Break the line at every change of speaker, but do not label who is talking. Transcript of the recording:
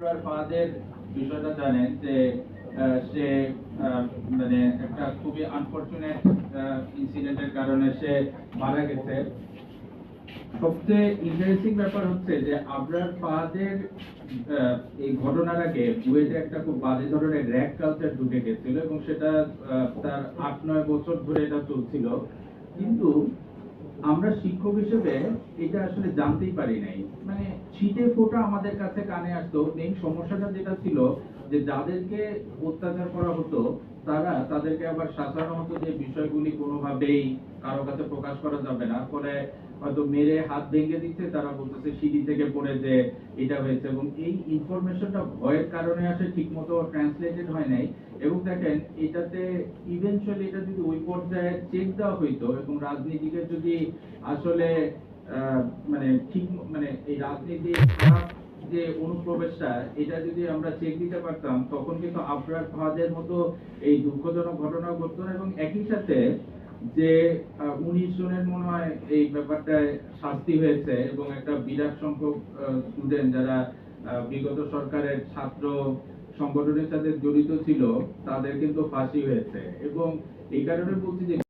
ফাদের বিষয়টা জানেন যে সে মানে একটা খুবই আনফরচুনেট ইনসিডেন্টের কারণে সে মারা গেছে। সবচেয়ে ইন্টারেস্টিং ব্যাপার হচ্ছে যে, আবরার ফাহাদের এই ঘটনার আগে বুয়েটে একটা খুব বাজে ধরনের র্যাক কালচার ঢুকে গেছিল এবং সেটা তার আট নয় বছর ধরে এটা চলছিল। কিন্তু আমরা শিক্ষক হিসেবে এটা আসলে জানতেই পারি নাই। মানে ছিটে ফোটা আমাদের কাছে কানে আসতো। মেইন সমস্যাটা যেটা ছিল যে যাদেরকে অত্যাচার করা হতো তারা তাদেরকে আবার হতো যে বিষয়গুলি কোনোভাবেই কারও কাছে প্রকাশ করা যাবে না। ফলে হয়তো মেরে হাত ভেঙে দিচ্ছে, তারা বলতেছে সিঁড়ি থেকে পড়ে যে এটা হয়েছে এবং এই ইনফরমেশনটা ভয়ের কারণে আসে, ঠিকমতো ট্রান্সলেটেড হয় নাই। এবং দেখেন, এটাতে ইভেনচুয়ালি এটা যদি ওই পর্যায়ে চেক দেওয়া হইতো এবং রাজনীতিকে যদি আসলে মানে ঠিক মানে এই রাজনীতি খারাপ যে অনুপ্রবেশটা, এটা যদি আমরা চেক দিতে পারতাম, তখন কিন্তু আবরার ফাহাদের মতো এই দুঃখজনক ঘটনা ঘটতো না। এবং একই সাথে যে উনিশ জনের মনে হয় এই ব্যাপারটায় শাস্তি হয়েছে এবং একটা বিরাট সংখ্যক স্টুডেন্ট যারা বিগত সরকারের ছাত্র সংগঠনের সাথে জড়িত ছিল, তাদের কিন্তু ফাঁসি হয়েছে। এবং এই কারণে বলছি যে